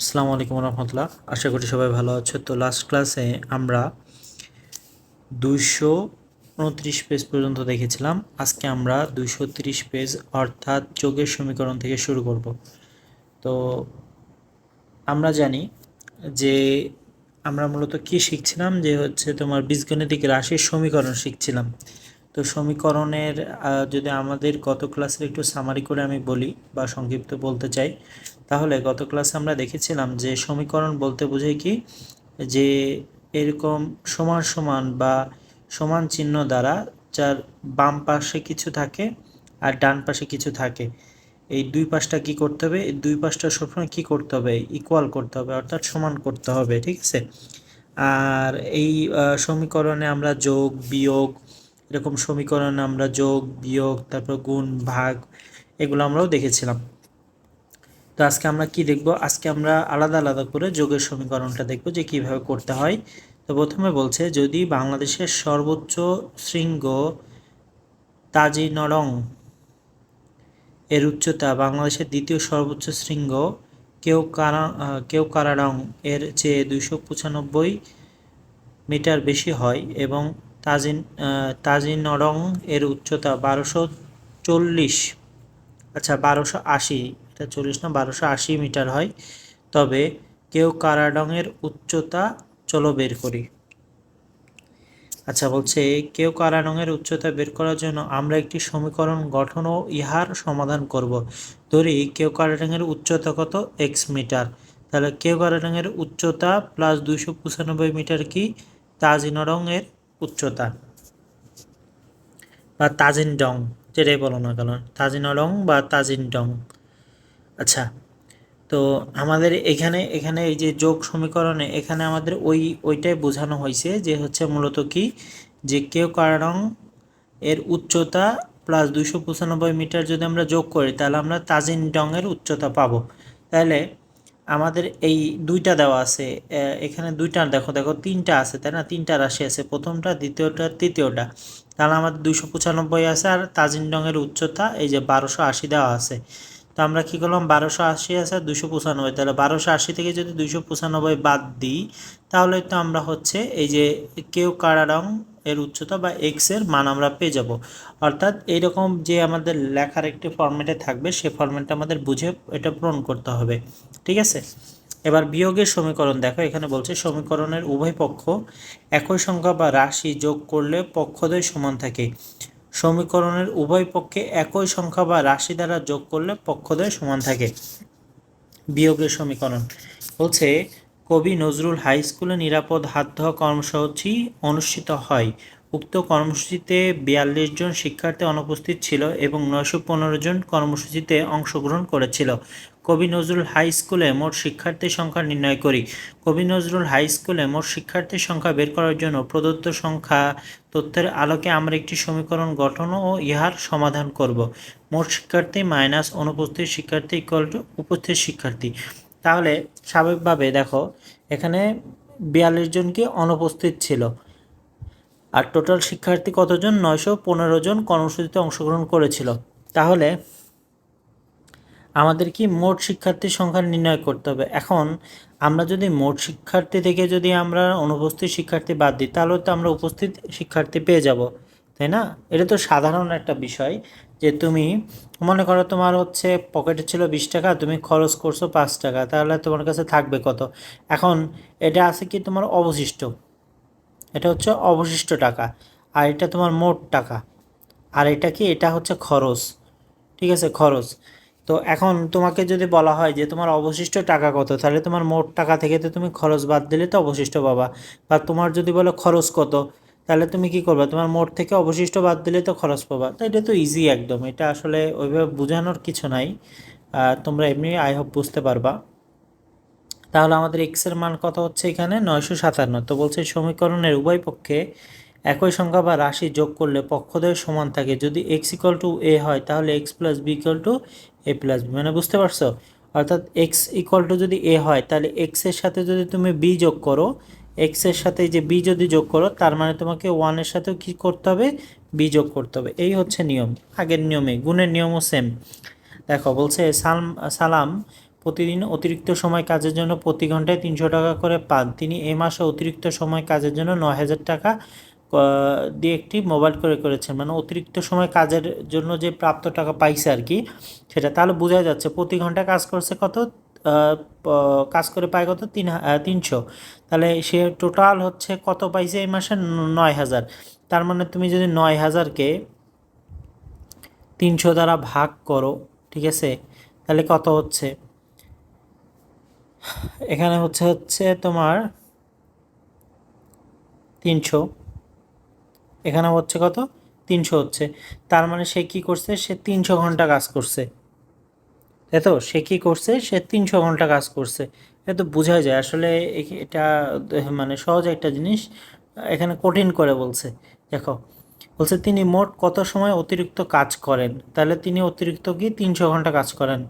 আসসালামু আলাইকুম রহমতুল্লাহ আশা করি সবাই ভালো আছো। তো লাস্ট ক্লাসে আমরা দুইশো উনত্রিশ পেজ পর্যন্ত দেখেছিলাম। আজকে আমরা দুইশো তিরিশ পেজ অর্থাৎ যোগের সমীকরণ থেকে শুরু করব। তো আমরা জানি যে আমরা মূলত কি শিখছিলাম? যে হচ্ছে তোমার বীজগণিতিক রাশির সমীকরণ শিখছিলাম। তো সমীকরণের যদি আমাদের গত ক্লাসের একটু সামারি করে আমি বলি বা সংক্ষিপ্ত বলতে চাই, তাহলে গত ক্লাসে আমরা দেখেছিলাম যে সমীকরণ বলতে বোঝায় কি? যে এরকম সমান সমান বা সমান চিহ্ন দ্বারা যার বাম পাশে কিছু থাকে আর ডান পাশে কিছু থাকে, এই দুই পাশটা কি করতে হবে? এই দুই পাশটা সবসময় কি করতে হবে? ইকুয়াল করতে হবে, অর্থাৎ সমান করতে হবে, ঠিক আছে? আর এই সমীকরণে আমরা যোগ, বিয়োগ এরকম সমীকরণ আমরা যোগ, বিয়োগ, তারপর গুণ, ভাগ, এগুলো আমরাও দেখেছিলাম। তো আজকে আমরা কি দেখব? আজকে আমরা আলাদা আলাদা করে যোগের সমীকরণটা দেখব যে কীভাবে করতে হয়। তো প্রথমে বলছে, যদি বাংলাদেশের সর্বোচ্চ শৃঙ্গ তাজি নরং এর উচ্চতা বাংলাদেশের দ্বিতীয় সর্বোচ্চ শৃঙ্গ কেউ কারা কেউ কারারং এর চেয়ে দুইশো পঁচানব্বই মিটার বেশি হয় এবং তাজিন তাজিনরং এর উচ্চতা বারোশো চল্লিশ আচ্ছা বারোশো আশি, এটা চল্লিশ না, বারোশো আশি মিটার হয়। তবে কেউ কারাডংয়ের উচ্চতা চলো বের করি। আচ্ছা বলছে, কেউ কারাডংয়ের উচ্চতা বের করার জন্য আমরা একটি সমীকরণ গঠন ও ইহার সমাধান করব। ধরি, কেউ কারাডংয়ের উচ্চতা কত? X metre. তাহলে কেউ কারাডংয়ের উচ্চতা প্লাস দুইশো পঁচানব্বই মিটার কি? তাজিনরংয়ের উচ্চতা। বা তাজিন ডং, যেটাই বলো না কেন, তাজিন রং বা তাজিন ডং। আচ্ছা তো আমাদের এখানে এখানে এই যে যোগ সমীকরণে, এখানে আমাদের ওই, ওইটাই বোঝানো হয়েছে যে হচ্ছে মূলত কি? যে কেউ কারণ এর উচ্চতা প্লাস দুইশো পঁচানব্বই মিটার যদি আমরা যোগ করি, তাহলে আমরা তাজিন ডংয়ের উচ্চতা পাবো। তাহলে আমাদের এই দুইটা দেওয়া আছে এখানে দুইটা, দেখো দেখো, তিনটা আছে, তাই না? তিনটা রাশি আছে, প্রথমটা, দ্বিতীয়টা, তৃতীয়টা। তাহলে আমাদের দুইশো পঁচানব্বই আছে আর তাজিন ডংয়ের উচ্চতা, এই যে বারোশো আশি দেওয়া আছে। তো আমরা কী করলাম? বারোশো আশি আছে আর দুশো পঁচানব্বই। তাহলে বারোশো আশি থেকে যদি দুশো পঁচানব্বই বাদ দিই, তাহলে তো আমরা হচ্ছে এই যে কেউ কারারং এর উচ্চতা বা এক্সের মান আমরা পেয়ে যাব। অর্থাৎ এইরকম যে আমাদের লেখার একটি ফর্মেটে থাকবে, সে ফর্মেটটা আমাদের বুঝে এটা পূরণ করতে হবে। ঠিক আছে? এবার বিয়োগের সমীকরণ দেখো, এখানে বলছে সমীকরণের উভয় পক্ষ একই সংখ্যা বা রাশি যোগ করলে পক্ষদ্বয় সমান থাকে। সমীকরণের উভয় পক্ষে একই সংখ্যা বা রাশি দ্বারা যোগ করলে পক্ষদ্বয় সমান থাকে। বিয়োগের সমীকরণ বলছে, কবি নজরুল হাই স্কুলে নিরাপদ হাত ধোয়া কর্মসূচি অনুষ্ঠিত হয়। উক্ত কর্মসূচিতে বিয়াল্লিশ জন শিক্ষার্থী অনুপস্থিত ছিল এবং নয়শো পনেরো জন কর্মসূচিতে অংশগ্রহণ করেছিল। কবি নজরুল হাই স্কুলে মোট শিক্ষার্থীর সংখ্যা নির্ণয় করি। কবি নজরুল হাই স্কুলে মোট শিক্ষার্থীর সংখ্যা বের করার জন্য প্রদত্ত সংখ্যা তথ্যের আলোকে আমরা একটি সমীকরণ গঠন ও ইহার সমাধান করব। মোট শিক্ষার্থী মাইনাস অনুপস্থিত শিক্ষার্থী ইকুয়াল টু উপস্থিত শিক্ষার্থী। তাহলে স্বাভাবিকভাবে দেখো, এখানে বিয়াল্লিশ জনকে অনুপস্থিত ছিল? আর টোটাল শিক্ষার্থী কতজন? নয়শো পনেরো জন কর্মসূচিতে অংশগ্রহণ করেছিল। তাহলে আমাদের কি মোট শিক্ষার্থীর সংখ্যা নির্ণয় করতে হবে? এখন আমরা যদি মোট শিক্ষার্থী থেকে যদি আমরা অনুপস্থিত শিক্ষার্থী বাদ দিই, তাহলে তো আমরা উপস্থিত শিক্ষার্থী পেয়ে যাব, তাই না? এটা তো সাধারণ একটা বিষয় যে তুমি, মনে করো তোমার হচ্ছে পকেটে ছিল বিশ টাকা, তুমি খরচ করছ পাঁচ টাকা, তাহলে তোমার কাছে থাকবে কত? এখন এটা আছে কি তোমার অবশিষ্ট? এটা হচ্ছে অবশিষ্ট টাকা, আর এটা তোমার মোট টাকা, আর এটা কি? এটা হচ্ছে খরচ, ঠিক আছে? খরচ। তো এখন তোমাকে যদি বলা হয় যে তোমার অবশিষ্ট টাকা কত, তাহলে তোমার মোট টাকা থেকে তো তুমি খরচ বাদ দিলে তো অবশিষ্ট পাবা। বা তোমার যদি বলো খরচ কত, তাহলে তুমি কি করবে? তোমার মোট থেকে অবশিষ্ট বাদ দিলে তো খরচ পাবা। তো এটা তো ইজি একদম, এটা আসলে ওইভাবে বোঝানোর কিছু নাই। তোমরা এমনি আই হোপ বুঝতে পারবা। তাহলে আমাদের এক্সের মান কত হচ্ছে এখানে? নয়শো সাতান্ন। তো বলছে সমীকরণের উভয় পক্ষে একই সংখ্যা বা রাশি যোগ করলে পক্ষদ্বয় সমান থাকে। যদি এক্স ইকুয়াল টু এ হয়, তাহলে x plus b equal to a plus b মানে বুঝতে পারছ? অর্থাৎ এক্স ইকুয়াল টু যদি এ হয়, তাহলে এক্সের সাথে যদি তুমি বি যোগ করো এক্সের সাথে যে বি যদি যোগ করো, তার মানে তোমাকে ওয়ানের সাথেও কি করতে হবে? বি যোগ করতে হবে। এই হচ্ছে নিয়ম। আগের নিয়মে, গুণের নিয়মও সেম দেখো, বলছে সালম সালাম প্রতিদিন অতিরিক্ত সময় কাজের জন্য প্রতি ঘন্টায় তিনশো টাকা করে পান। তিনি এ মাসে অতিরিক্ত সময় কাজের জন্য নয় হাজার টাকা দিয়ে একটি মোবাইল করে করেছেন। মানে অতিরিক্ত সময় কাজের জন্য যে প্রাপ্ত টাকা পাইছে আর কি, সেটা তাহলে বোঝা যাচ্ছে, প্রতি ঘণ্টা কাজ করছে কত? কাজ করে পায় কত? তিন তিনশো। তাহলে সে টোটাল হচ্ছে কত পাইছে এই মাসে? নয় হাজার। তার মানে তুমি যদি নয় হাজারকে তিনশো দ্বারা ভাগ করো, ঠিক আছে? তাহলে কত হচ্ছে? এখানে হচ্ছে হচ্ছে তোমার তিনশো। এখানে হচ্ছে কত? তিনশো হচ্ছে। তার মানে সে কি করছে? সে তিনশো ঘণ্টা কাজ করছে। তাই তো? সে কি করছে? সে তিনশো ঘণ্টা কাজ করছে। এটা তো বোঝা যায়। আসলে এটা মানে সহজ একটা জিনিস। এখানে কঠিন করে বলছে। দেখো, বলছে তিনি মোট কত সময় অতিরিক্ত কাজ করেন? তাহলে তিনি অতিরিক্ত কি? তিনশো ঘণ্টা কাজ করেন।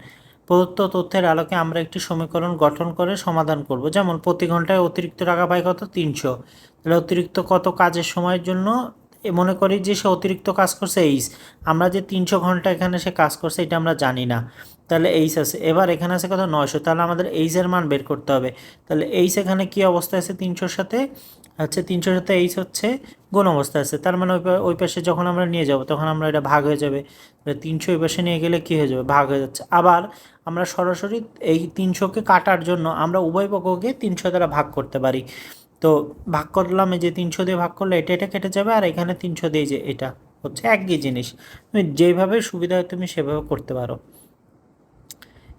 প্রদত্ত তথ্যের আলোকে আমরা একটি সমীকরণ গঠন করে সমাধান করব। যেমন, প্রতি ঘন্টায় অতিরিক্ত টাকা পায় কত? তিনশো। তাহলে অতিরিক্ত কত কাজের সময়ের জন্য? মনে করি যে সে অতিরিক্ত কাজ করছে এইস আমরা যে তিনশো ঘণ্টা এখানে সে কাজ করছে, এটা আমরা জানি না। তাহলে এইস আছে। এবার এখানে আছে কত? নয়শো। তাহলে আমাদের এইসের মান বের করতে হবে। তাহলে এইস এখানে কি অবস্থা আছে? তিনশোর সাথে। হচ্ছে তিনশোর সাথে এইস হচ্ছে গুণ অবস্থা আছে। তার মানে ওই পাশে যখন আমরা নিয়ে যাব, তখন আমরা এটা ভাগ হয়ে যাবে। তিনশো ওই পাশে নিয়ে গেলে কী হয়ে যাবে? ভাগ হয়ে যাচ্ছে। আবার আমরা সরাসরি এই তিনশোকে কাটার জন্য আমরা উভয় পক্ষকে তিনশো দ্বারা ভাগ করতে পারি। তো ভাগ করলাম এই যে তিনশো দিয়ে ভাগ করলে এটা এটা কেটে যাবে আর এখানে তিনশো দিয়ে যে এটা হচ্ছে একই জিনিস। তুমি যেভাবে সুবিধা হয় তুমি সেভাবে করতে পারো।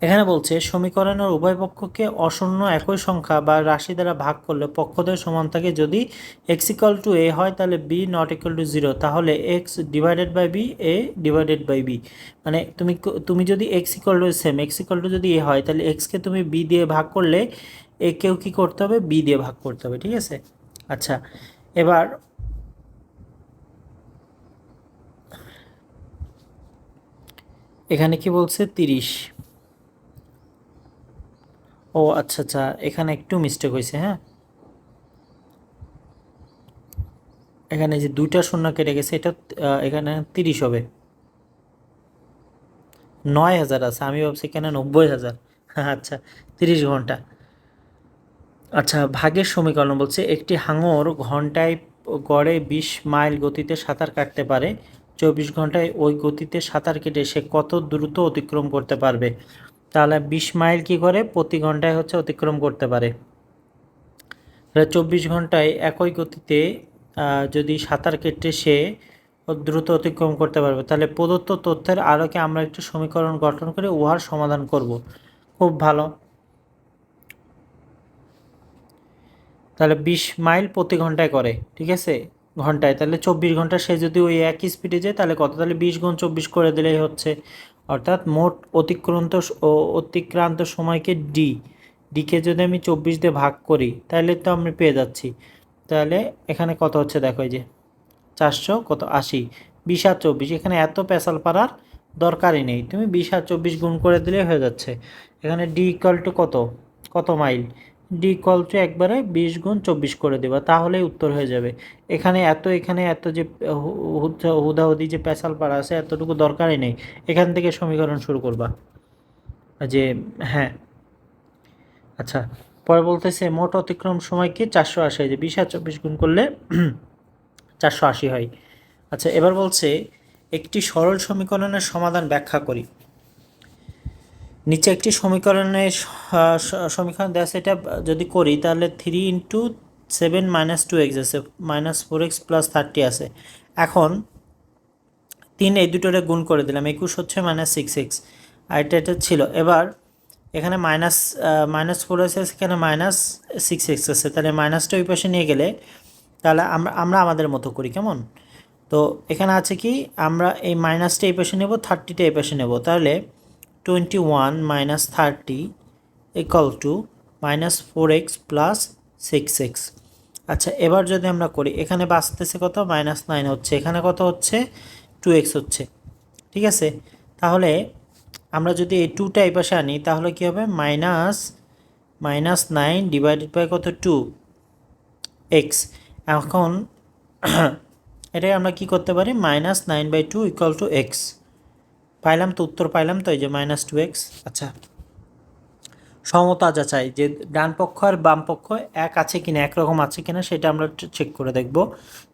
এখানে বলছে, সমীকরণের উভয় পক্ষকে অশূন্য একই সংখ্যা বা রাশি দ্বারা ভাগ করলে পক্ষদ্বয় সমান থাকে যদি এক্স ইকাল টু এ হয়, তাহলে b not equal to zero তাহলে x divided by b a divided by b মানে তুমি তুমি যদি x equal to same x equal to যদি এ হয়, তাহলে এক্সকে তুমি বি দিয়ে ভাগ করলে এ কেউ কী করতে হবে? বি দিয়ে ভাগ করতে হবে, ঠিক আছে? আচ্ছা এবার এখানে কি বলছে? তিরিশ। ও আচ্ছা আচ্ছা এখানে একটু মিস্টেক হয়েছে হ্যাঁ? এখানে যে দুইটা শূন্য কেটে গেছে, এটা এখানে তিরিশ হবে। নয় হাজার আছে, আমি ভাবছি এখানে নব্বই হাজার? আচ্ছা তিরিশ ঘণ্টা। আচ্ছা ভাগের সমীকরণ বলছে, একটি হাঙর ঘন্টায় গড়ে বিশ মাইল গতিতে সাঁতার কাটতে পারে, চব্বিশ ঘন্টায় ওই গতিতে সাঁতার কেটে সে কত দ্রুত অতিক্রম করতে পারবে? তাহলে বিশ মাইল কি করে? প্রতি ঘন্টায় হচ্ছে অতিক্রম করতে পারে। চব্বিশ ঘন্টায় একই গতিতে যদি সাঁতার কেটে সে দ্রুত অতিক্রম করতে পারবে, তাহলে প্রদত্ত তথ্যের আলোকে আমরা একটি সমীকরণ গঠন করে উহার সমাধান করব। খুব ভালো। তাহলে বিশ মাইল প্রতি ঘন্টায় করে, ঠিক আছে? ঘন্টায়। তাহলে চব্বিশ ঘণ্টা সে যদি ওই একই স্পিডে যায়, তাহলে কত? তাহলে বিশ গুণ চব্বিশ করে দিলেই হচ্ছে অর্থাৎ মোট অতিক্রান্ত ও অতিক্রান্ত সময়কে ডি ডিকে যদি আমি চব্বিশ দিয়ে ভাগ করি, তাহলে তো আমি পেয়ে যাচ্ছি। তাহলে এখানে কত হচ্ছে দেখো যে, চারশো কত আশি, বিশ আর চব্বিশ, এখানে এত পেশাল পাড়ার দরকারই নেই। তুমি বিশ আর চব্বিশ গুণ করে দিলে হয়ে যাচ্ছে। এখানে ডি ইকাল টু কত? কত মাইল ডি ইকাল টু একবারে বিশ গুণ চব্বিশ করে দেবা, তাহলেই উত্তর হয়ে যাবে। এখানে এত এখানে এত যে হুদাহুদি যে পেশাল পাড়া আছে, এতটুকু দরকারই নেই। এখান থেকে সমীকরণ শুরু করবা। যে হ্যাঁ। আচ্ছা পরে বলতেছে, মোট অতিক্রম সময় কি? চারশো আশি। যে বিশ আর চব্বিশ গুণ করলে চারশো আশি হয়। আচ্ছা এবার বলছে, একটি সরল সমীকরণের সমাধান ব্যাখ্যা করি। নিচে একটি সমীকরণের স- স- সমীকরণ দেওয়া আছে এটা যদি করি, তাহলে three into seven minus two x আছে minus four x plus thirty আছে। এখন, তিন এই দুটোরে গুণ করে দিলাম, একুশ হচ্ছে মাইনাস সিক্স এক্স আর এটা এটা ছিল। এবার, এখানে মাইনাস মাইনাস ফোর আছে, এখানে মাইনাস সিক্স এক্স আছে, তাহলে মাইনাসটা ওই পাশে নিয়ে গেলে, তাহলে আমরা আমরা আমাদের মতো করি, কেমন? তো এখানে আছে কি, আমরা এই মাইনাসটা এই পাশে নেব থার্টিটা এই পাশে নেব, তাহলে twenty one minus thirty equal to minus four x plus six x আচ্ছা এবার যদি আমরা করি, এখানে বাঁচতেছে কত? মাইনাস নাইন হচ্ছে। এখানে কত হচ্ছে? টু এক্স হচ্ছে। ঠিক আছে? তাহলে আমরা যদি এই টুটা এই পাশে আনি, তাহলে কী হবে? Minus minus nine divided by কত? টু এক্স এখন এটাই আমরা কি করতে পারি? Minus nine by two equal to x পাইলাম তো উত্তর পাইলাম তো, এই যে মাইনাস টু এক্স আচ্ছা। সমতা যাচাই, যে ডান পক্ষ আর বাম পক্ষ এক আছে কিনা, একরকম আছে কিনা, সেটা আমরা চেক করে দেখব।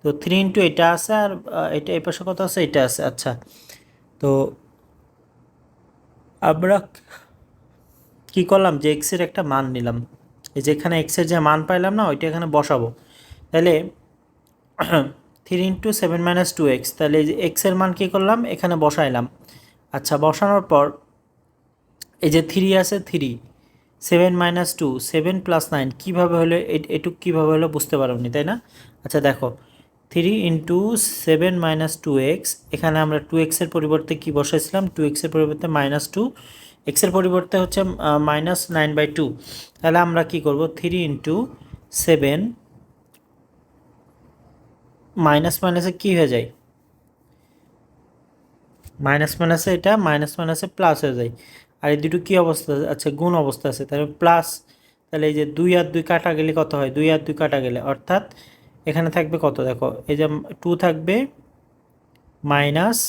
তো থ্রি ইন্টু এটা আছে আর এটা এই পাশে কত আছে? এটা আছে আচ্ছা। তো আমরা কি করলাম? যে এক্সের একটা মান নিলাম। এই যে এখানে এক্সের যে মান পাইলাম না, ওইটা এখানে বসাবো। তাহলে three into seven minus two x তাহলে যে এক্সের মান কী করলাম? এখানে বসাইলাম। আচ্ছা বসানোর পর এই যে থ্রি আছে three seven minus two seven plus nine কীভাবে হলো এটুক কীভাবে হলো বুঝতে পারোনি, তাই না? আচ্ছা দেখো three into seven minus two x এখানে আমরা টু এক্সের পরিবর্তে কী বসাইছিলাম? টু এক্সের পরিবর্তে মাইনাস টু এক্সের পরিবর্তে হচ্ছে মাইনাস নাইন বাই টু তাহলে আমরা কী করব? থ্রি ইন্টু সেভেন মাইনাস মাইনাসে কী হয়ে যায়? মাইনাস মাইনাসে এটা, মাইনাস মাইনাসে প্লাস হয়ে যায়। আর এই দুটো কী অবস্থা? আছে গুণ অবস্থা আছে। তাহলে প্লাস তাহলে এই যে দুই আর দুই কাটা গেলে কত হয়? দুই আর দুই কাটা গেলে। অর্থাৎ এখানে থাকবে কত? দেখো, এই যে টু থাকবে, মাইনাস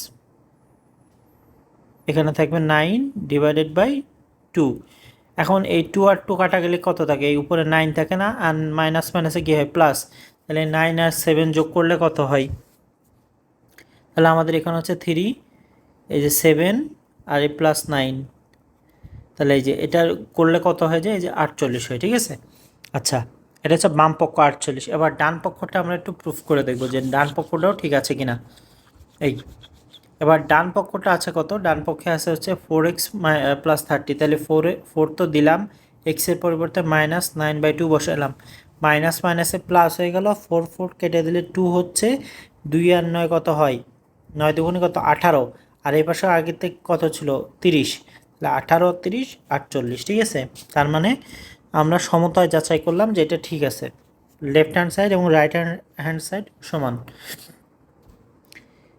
এখানে থাকবে নাইন ডিভাইডেড বাই টু এখন এই টু আর টু কাটা গেলে কত থাকে? এই উপরে নাইন থাকে না, আর মাইনাস মাইনাসে কী হয়? প্লাস তাহলে নাইন আর সেভেন যোগ করলে কত হয়? তাহলে আমাদের এখানে হচ্ছে থ্রি এই যে সেভেন আর এই প্লাস নাইন তাহলে এই যে এটা করলে কত হয়ে যায়? এই যে আটচল্লিশ হয় ঠিক আছে? আচ্ছা এটা হচ্ছে বাম পক্ষ আটচল্লিশ। এবার ডান পক্ষটা আমরা একটু প্রুফ করে দেখব যে ডান পক্ষটাও ঠিক আছে কিনা। এই, এবার ডান পক্ষটা আছে কত? ডান পক্ষে আছে হচ্ছে ফোর এক্স প্লাস থার্টি তাহলে ফোরে ফোর তো দিলাম এক্সের পরিবর্তে মাইনাস নাইন বাই টু বসালাম। মাইনাস মাইনাসে প্লাস হয়ে গেল ফোর ফোর কেটে দিলে টু হচ্ছে দুই আর নয় কত হয়? নয় দুগুণে কত? আঠারো। আর এই পাশে আগের থেকে কত ছিল? তিরিশ। তাহলে আঠারো, তিরিশ, আটচল্লিশ, ঠিক আছে? তার মানে আমরা সমতায় যাচাই করলাম যে এটা ঠিক আছে। লেফট হ্যান্ড সাইড এবং রাইট হ্যান্ড হ্যান্ড সাইড সমান।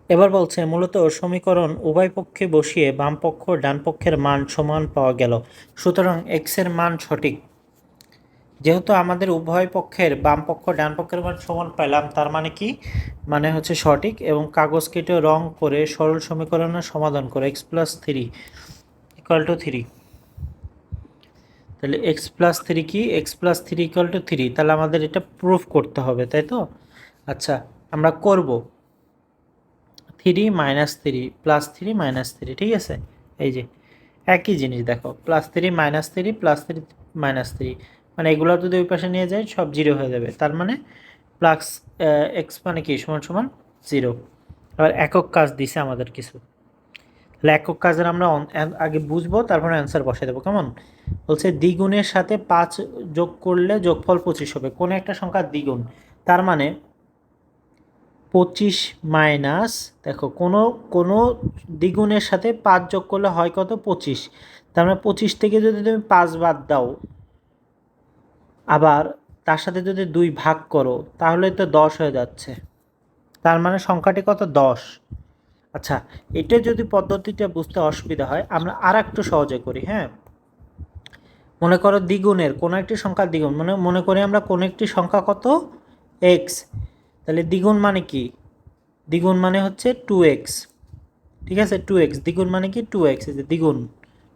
এবার বলছে, মূলত সমীকরণ উভয় পক্ষে বসিয়ে বাম পক্ষ ডান পক্ষের মান সমান পাওয়া গেল। সুতরাং এক্সের মান সঠিক। যেহেতু আমাদের উভয় পক্ষের বাম পক্ষ, ডান পক্ষের মান সমান পেলাম, তার মানে কি? মানে হচ্ছে সঠিক এবং কাগজ কেটে রং করে সরল সমীকরণের সমাধান করে x plus three equal to three তাহলে এক্স প্লাস থ্রি কি? X plus three equal to three তাহলে আমাদের এটা প্রুফ করতে হবে, তাই তো? আচ্ছা আমরা করব। Three minus three plus three minus three ঠিক আছে? এই যে, একই জিনিস দেখো plus three minus three plus three minus three মানে এগুলো যদি ওই পাশে নিয়ে যায়, সব জিরো হয়ে যাবে। তার মানে প্লাস এক্স মানে কি? সমান সমান জিরো। আবার একক কাজ দিছে আমাদের কিছু। তাহলে একক কাজের আমরা আগে বুঝব, তারপরে অ্যান্সার বসাই দেবো। কেমন? বলছে দ্বিগুণের সাথে পাঁচ যোগ করলে যোগফল পঁচিশ হবে। কোনো একটা সংখ্যা দ্বিগুণ। তার মানে পঁচিশ মাইনাস, দেখো, কোনো কোনো দ্বিগুণের সাথে পাঁচ যোগ করলে হয় কত? পঁচিশ। তার মানে পঁচিশ থেকে যদি তুমি পাঁচ বাদ দাও আবার তার সাথে যদি দুই ভাগ করো তাহলে তো দশ হয়ে যাচ্ছে। তার মানে সংখ্যাটি কত? দশ। আচ্ছা এটা যদি পদ্ধতিটা বুঝতে অসুবিধা হয়, আমরা আর একটু সহজে করি হ্যাঁ? মনে করো দ্বিগুণের, কোনো একটি সংখ্যা দ্বিগুণ মানে মনে করি আমরা কোনো একটি সংখ্যা কত? এক্স তাহলে দ্বিগুণ মানে কি? দ্বিগুণ মানে হচ্ছে টু এক্স ঠিক আছে? টু এক্স দ্বিগুণ মানে কি? টু এক্স দ্বিগুণ।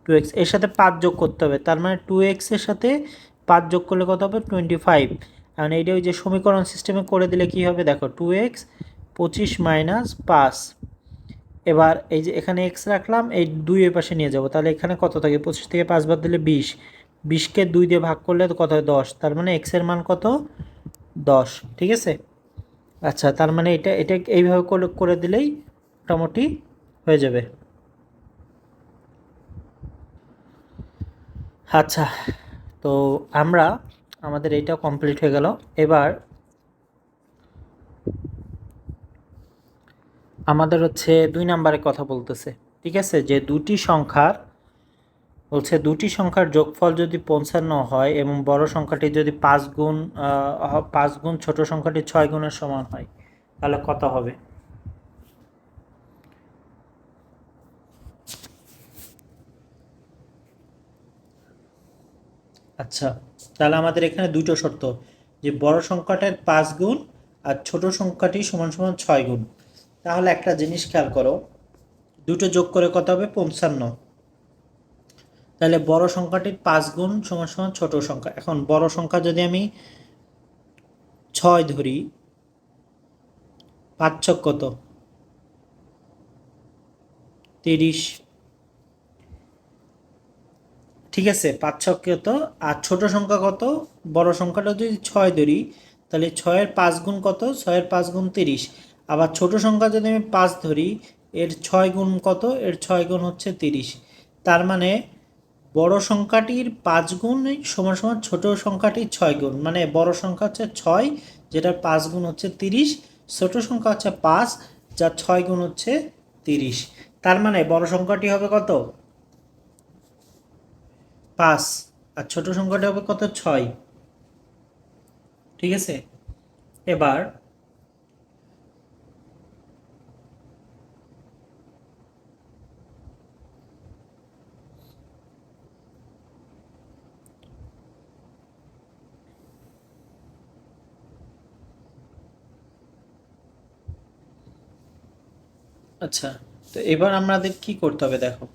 টু এক্সের সাথে পাঁচ যোগ করতে হবে, তার মানে টু এক্সের সাথে পাঁচ যোগ করলে কত হবে? টোয়েন্টি ফাইভ এখন এইটা ওই যে সমীকরণ সিস্টেমে করে দিলে কি হবে? দেখো টু এক্স পঁচিশ মাইনাস পাঁচ। এবার এই যে এখানে এক্স রাখলাম, এই দুই এর পাশে নিয়ে যাব। তাহলে এখানে কত থাকে? পঁচিশ থেকে পাঁচ বাদ দিলে বিশ। বিশকে দুই দিয়ে ভাগ করলে কত হয়? দশ। তার মানে এক্সের মান কত? দশ। ঠিক আছে? আচ্ছা তার মানে এটা এটা এইভাবে করে দিলেই মোটামুটি হয়ে যাবে। আচ্ছা তো আমরা, আমাদের এইটা কমপ্লিট হয়ে গেল। এবার আমাদের হচ্ছে দুই নাম্বারে কথা বলতেছে। ঠিক আছে? যে দুটি সংখ্যার, বলছে দুটি সংখ্যার যোগফল যদি পঞ্চান্ন হয় এবং বড় সংখ্যাটি যদি পাঁচ গুণ পাঁচ গুণ, ছোট সংখ্যাটি ছয় গুণের সমান হয়, তাহলে কত হবে? আচ্ছা তাহলে আমাদের এখানে দুটো শর্ত, যে বড় সংখ্যাটার পাঁচ গুণ আর ছোট সংখ্যাটি সমান সমান ছয় গুণ। তাহলে একটা জিনিস খেয়াল করো, দুটো যোগ করে কত হবে? পঞ্চান্ন। তাহলে বড় সংখ্যাটির পাঁচ গুণ সমান সমান ছোট সংখ্যা। এখন বড় সংখ্যা যদি আমি ছয় ধরি, পাঁচ ছক কত? তিরিশ। ঠিক আছে, পাঁচ ছক কত? আর ছোট সংখ্যা কত? বড় সংখ্যাটা যদি ছয় ধরি, তাহলে ছয়ের পাঁচ গুণ কত? ছয়ের পাঁচ গুণ তিরিশ। আবার ছোট সংখ্যা যদি আমি পাঁচ ধরি, এর ছয় গুণ কত? এর ছয় গুণ হচ্ছে তিরিশ। তার মানে বড় সংখ্যাটির পাঁচ গুণ সমান সমান ছোট সংখ্যাটির ছয় গুণ। মানে বড় সংখ্যা হচ্ছে ছয়, যেটার পাঁচ গুণ হচ্ছে তিরিশ। ছোট সংখ্যা হচ্ছে পাঁচ, যার ছয় গুণ হচ্ছে তিরিশ। তার মানে বড় সংখ্যাটি হবে কত? পাঁচ আর ছোট সংখ্যাটি হবে কত? ছয়। ঠিক আছে? এবার আচ্ছা তো এবার আমাদের কি করতে হবে দেখো?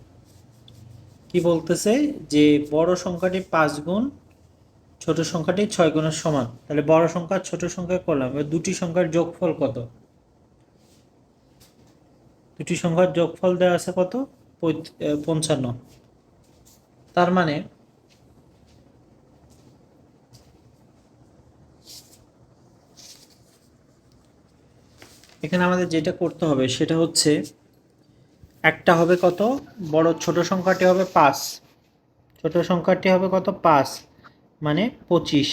কি বলতেছে যে বড় সংখ্যাটি পাঁচ গুণ, ছোট সংখ্যাটি ছয় গুণের সমান। তাহলে বড় সংখ্যা, ছোট সংখ্যা করলাম। এবার দুটি সংখ্যার যোগফল কত? দুটি সংখ্যার যোগফল দেওয়া আছে কত? পঞ্চান্ন। তার মানে এখানে আমাদের যেটা করতে হবে সেটা হচ্ছে একটা হবে কত? বড় ছোট সংখ্যাটি হবে পাঁচ। ছোট সংখ্যাটি হবে কত? পাঁচ। মানে পঁচিশ।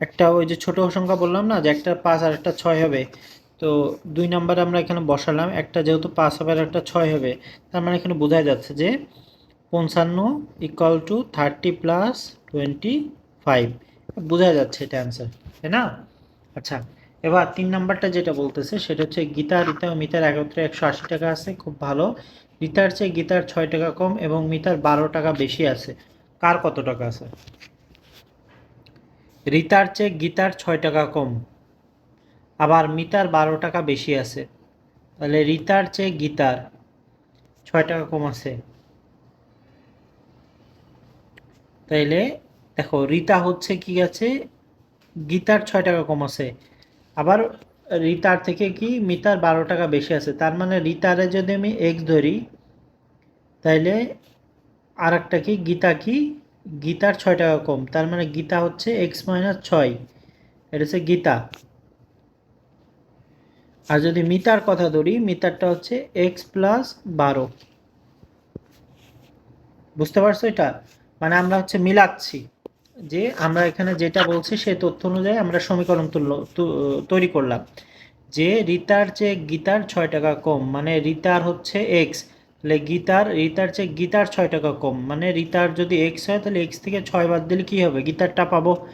একটা ওই যে ছোট সংখ্যা বললাম না, যে একটা পাঁচ আর একটা ছয় হবে। তো দুই নাম্বার আমরা এখানে বসালাম, একটা যেহেতু পাঁচ হবে আর একটা ছয় হবে, তার মানে এখানে বোঝা যাচ্ছে যে পঞ্চান্ন equal to thirty plus twenty five বোঝা যাচ্ছে এটা অ্যান্সার তাই না? আচ্ছা। এবার তিন নাম্বারটা যেটা বলতেছে, সেটা হচ্ছে গীতা, রিতা ও মিতার একত্রে একশো আশি টাকা আছে, খুব ভালো। রিতার চেয়ে গীতার ছয় টাকা কম এবং মিতার বারো টাকা বেশি আছে। কার কত টাকা আছে? রিতার চেয়ে গীতার ছয় টাকা কম, আবার মিতার বারো টাকা বেশি আছে। তাহলে রিতার চেয়ে গীতার ছয় টাকা কম আছে। তাইলে দেখো, রিতা হচ্ছে কি আছে? গীতার ছয় টাকা কম আছে। আবার রিতার থেকে কি? মিতার বারো টাকা বেশি আছে। তার মানে রিতারে যদি আমি এক্স ধরি, তাইলে আর একটা কি? গীতা কি? গীতার ছয় টাকা কম। তার মানে গীতা হচ্ছে এক্স মাইনাস ছয়। এটা হচ্ছে গীতা। আর যদি মিতার কথা ধরি, মিতারটা হচ্ছে এক্স প্লাস বারো। বুঝতে পারছ এটা? মানে আমরা হচ্ছে মিলাচ্ছি। যে আমরা এখানে যেটা বলছি সেই তথ্য অনুযায়ী আমরা সমীকরণ তুলল তু- তৈরি করলাম। যে রিতার চেয়ে গীতার ছয় টাকা কম মানে রিতার হচ্ছে এক্স তাহলে গীতার, রিতার চেয়ে গীতার ছয় টাকা কম মানে রিতার যদি এক্স হয় তাহলে এক্স থেকে ছয় বাদ দিলে কী হবে? গীতারটা পাবো।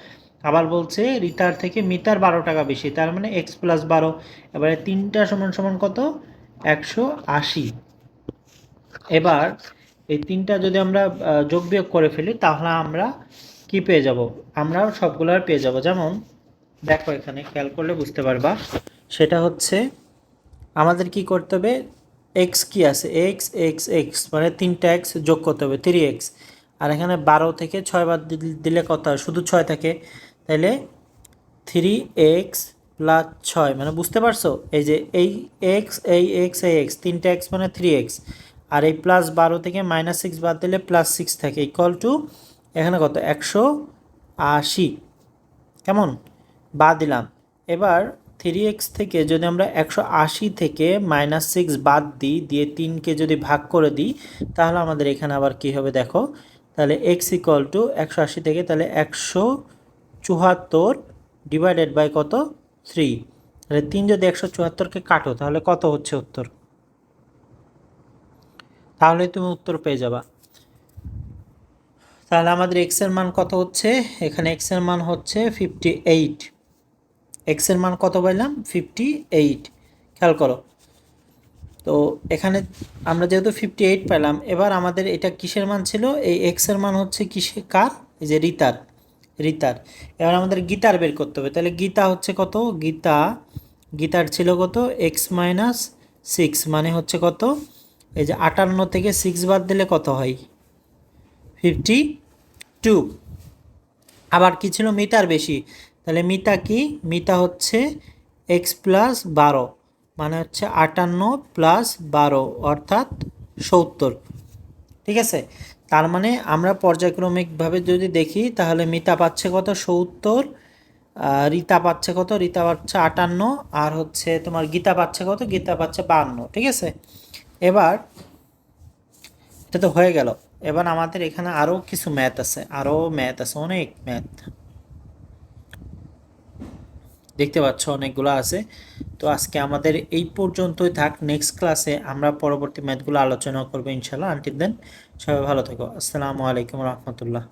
আবার বলছে রিতার থেকে মিতার বারো টাকা বেশি, তার মানে এক্স প্লাস বারো, এবারে তিনটা সমান সমান কত? একশো আশি। এবার এই তিনটা যদি আমরা যোগ বিয়োগ করে ফেলি, তাহলে আমরা কি পেয়ে যাব? আমরা সবগুলোর পেয়ে যাব। যেমন, দেখো এখানে খেয়াল করলে বুঝতে পারবা। সেটা হচ্ছে, আমাদের কি করতে হবে? এক্স কি আছে? এক্স এক্স এক্স মানে তিনটা এক্স যোগ করতে হবে থ্রি এক্স আর এখানে বারো থেকে ছয় বাদ দিল- কত শুধু ছয় থাকে। তাহলে থ্রি এক্স প্লাস ছয় মানে বুঝতে পারছ? এই যে এই এক্স এই এক্স এই এক্স তিনটা এক্স মানে থ্রি এক্স আর এই প্লাস বারো থেকে মাইনাস সিক্স বাদ দিলে প্লাস সিক্স থাকে ইকুয়াল টু এখানে কত? একশো আশি। কেমন? বাদ দিলাম। এবার থ্রি এক্স থেকে যদি আমরা একশো আশি থেকে মাইনাস সিক্স বাদ দিই, দিয়ে তিনকে যদি ভাগ করে দিই, তাহলে আমাদের এখানে আবার কি হবে দেখো? তাহলে এক্স ইকুয়াল টু একশো আশি থেকে তাহলে একশো চুয়াত্তর ডিভাইডেড বাই কত? থ্রি তাহলে তিন যদি একশো চুয়াত্তরকে কাটো, তাহলে কত হচ্ছে উত্তর? তাহলে তুমি উত্তর পেয়ে যাবা। তাহলে আমাদের এক্সের মান কত হচ্ছে? এখানে এক্সের মান হচ্ছে ফিফটি এইট এক্সের মান কত পাইলাম? ফিফটি এইট খেয়াল করো। তো এখানে আমরা যেহেতু ফিফটি এইট পেলাম এবার আমাদের এটা কিসের মান ছিল? এই এক্সের মান হচ্ছে কিসে? কার? এই যে রিতার। রিতার। এবার আমাদের গীতার বের করতে হবে। তাহলে গীতা হচ্ছে কত? গীতা। গীতার ছিল কত? এক্স মাইনাস সিক্স মানে হচ্ছে কত? এই যে আটান্ন থেকে সিক্স বাদ দিলে কত হয়? Fifty two. আবার কি ছিল মিটার বেশি? তাহলে মিটা কি? মিটা হচ্ছে এক্স প্লাস বারো মানে হচ্ছে আটান্ন প্লাস বারো, অর্থাৎ সত্তর। ঠিক আছে? তার মানে আমরা পর্যায়ক্রমিকভাবে যদি দেখি, তাহলে মিতা পাচ্ছে কত? সত্তর রিতা পাচ্ছে কত? রিতা পাচ্ছে আটান্ন, আর হচ্ছে তোমার গীতা পাচ্ছে কত? গীতা পাচ্ছে বান্ন। ঠিক আছে? এবার এটা তো হয়ে গেল। এবার আমাদের এখানে আরও কিছু ম্যাথ আছে আরও ম্যাথ আছে, অনেক ম্যাথ। দেখতে পাচ্ছ অনেকগুলো আছে। তো আজকে আমাদের এই পর্যন্তই থাক নেক্সট ক্লাসে আমরা পরবর্তী ম্যাথগুলো আলোচনা করব ইনশাল্লাহ আনটিল দেন সবাই ভালো থেকো। আসসালামু আলাইকুম রহমতুল্লাহ।